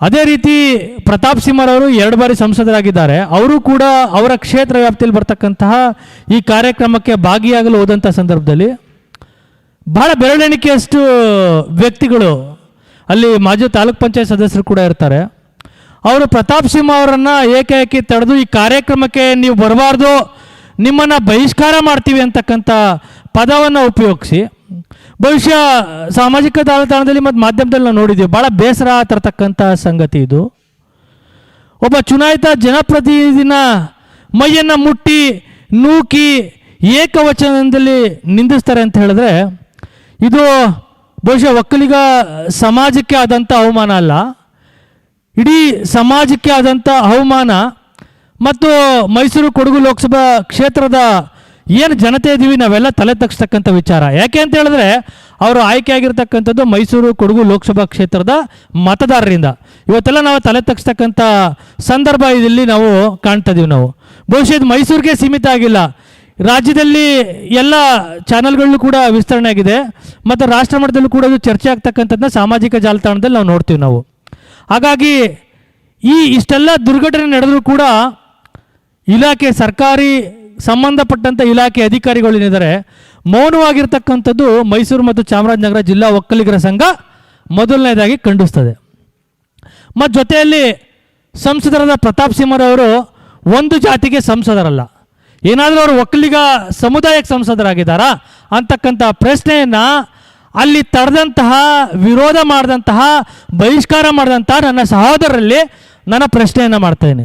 ಅದೇ ರೀತಿ ಪ್ರತಾಪ್ ಸಿಂಹರವರು ಎರಡು ಬಾರಿ ಸಂಸದರಾಗಿದ್ದಾರೆ. ಅವರು ಕೂಡ ಅವರ ಕ್ಷೇತ್ರ ವ್ಯಾಪ್ತಿಯಲ್ಲಿ ಬರ್ತಕ್ಕಂತಹ ಈ ಕಾರ್ಯಕ್ರಮಕ್ಕೆ ಭಾಗಿಯಾಗಲು ಹೋದಂಥ ಸಂದರ್ಭದಲ್ಲಿ ಬಹಳ ಬೆರಳೆಣಿಕೆಯಷ್ಟು ವ್ಯಕ್ತಿಗಳು ಅಲ್ಲಿ ಮಾಜಿ ತಾಲೂಕ್ ಪಂಚಾಯತ್ ಸದಸ್ಯರು ಕೂಡ ಇರ್ತಾರೆ. ಅವರು ಪ್ರತಾಪ್ ಸಿಂಹ ಅವರನ್ನು ಏಕಾಏಕಿ ತಡೆದು ಈ ಕಾರ್ಯಕ್ರಮಕ್ಕೆ ನೀವು ಬರಬಾರ್ದು, ನಿಮ್ಮನ್ನು ಬಹಿಷ್ಕಾರ ಮಾಡ್ತೀವಿ ಅಂತಕ್ಕಂಥ ಪದವನ್ನು ಉಪಯೋಗಿಸಿ ಬಹುಶಃ ಸಾಮಾಜಿಕ ಜಾಲತಾಣದಲ್ಲಿ ಮತ್ತು ಮಾಧ್ಯಮದಲ್ಲಿ ನಾವು ನೋಡಿದ್ದೀವಿ ಭಾಳ ಬೇಸರ ತರತಕ್ಕಂಥ ಸಂಗತಿ ಇದು. ಒಬ್ಬ ಚುನಾಯಿತ ಜನಪ್ರತಿನಿಧಿನ ಮೈಯನ್ನು ಮುಟ್ಟಿ, ನೂಕಿ ಏಕವಚನದಲ್ಲಿ ನಿಂದಿಸ್ತಾರೆ ಅಂತ ಹೇಳಿದ್ರೆ, ಇದು ಬಹುಶಃ ಒಕ್ಕಲಿಗ ಸಮಾಜಕ್ಕೆ ಆದಂಥ ಅವಮಾನ ಅಲ್ಲ. ಇಡೀ ಸಮಾಜಕ್ಕೆ ಆದಂಥ ಅವಮಾನ. ಮತ್ತು ಮೈಸೂರು ಕೊಡಗು ಲೋಕಸಭಾ ಕ್ಷೇತ್ರದ ಏನು ಜನತೆ ಇದ್ದೀವಿ ನಾವೆಲ್ಲ ತಲೆ ತಗ್ಸ್ತಕ್ಕಂಥ ವಿಚಾರ. ಯಾಕೆ ಅಂತ ಹೇಳಿದ್ರೆ ಅವರು ಆಯ್ಕೆಯಾಗಿರ್ತಕ್ಕಂಥದ್ದು ಮೈಸೂರು, ಕೊಡಗು ಲೋಕಸಭಾ ಕ್ಷೇತ್ರದ ಮತದಾರರಿಂದ. ಇವತ್ತೆಲ್ಲ ನಾವು ತಲೆ ತಗ್ಸ್ತಕ್ಕಂಥ ಸಂದರ್ಭ ಇಲ್ಲಿ ನಾವು ಕಾಣ್ತಾ ನಾವು. ಬಹುಶಃ ಮೈಸೂರಿಗೆ ಸೀಮಿತ ಆಗಿಲ್ಲ. ರಾಜ್ಯದಲ್ಲಿ ಎಲ್ಲ ಚಾನಲ್ಗಳಲ್ಲೂ ಕೂಡ ವಿಸ್ತರಣೆ ಆಗಿದೆ. ಮತ್ತು ರಾಷ್ಟ್ರ ಮಟ್ಟದಲ್ಲೂ ಕೂಡ ಇದು ಚರ್ಚೆ ಆಗ್ತಕ್ಕಂಥದ್ದನ್ನ ಸಾಮಾಜಿಕ ಜಾಲತಾಣದಲ್ಲಿ ನಾವು ನೋಡ್ತೀವಿ ನಾವು. ಹಾಗಾಗಿ ಈ ಇಷ್ಟೆಲ್ಲ ದುರ್ಘಟನೆ ನಡೆದರೂ ಕೂಡ ಇಲಾಖೆ ಸರ್ಕಾರಿ ಸಂಬಂಧಪಟ್ಟಂಥ ಇಲಾಖೆ ಅಧಿಕಾರಿಗಳು ಏನಿದ್ದಾರೆ, ಮೌನವಾಗಿರ್ತಕ್ಕಂಥದ್ದು ಮೈಸೂರು ಮತ್ತು ಚಾಮರಾಜನಗರ ಜಿಲ್ಲಾ ಒಕ್ಕಲಿಗರ ಸಂಘ ಮೊದಲನೇದಾಗಿ ಖಂಡಿಸ್ತದೆ. ಮತ್ತು ಜೊತೆಯಲ್ಲಿ ಸಂಸದರಾದ ಪ್ರತಾಪ್ ಸಿಂಹರವರು ಒಂದು ಜಾತಿಗೆ ಸಂಸದರಲ್ಲ. ಏನಾದರೂ ಅವರು ಒಕ್ಕಲಿಗ ಸಮುದಾಯಕ್ಕೆ ಸಂಸದರಾಗಿದ್ದಾರಾ ಅಂತಕ್ಕಂಥ ಪ್ರಶ್ನೆಯನ್ನು ಅಲ್ಲಿ ತಡೆದಂತಹ ವಿರೋಧ ಮಾಡಿದಂತಹ, ಬಹಿಷ್ಕಾರ ಮಾಡಿದಂತಹ ನನ್ನ ಸಹೋದರರಲ್ಲಿ ನನ್ನ ಪ್ರಶ್ನೆಯನ್ನು ಮಾಡ್ತೇನೆ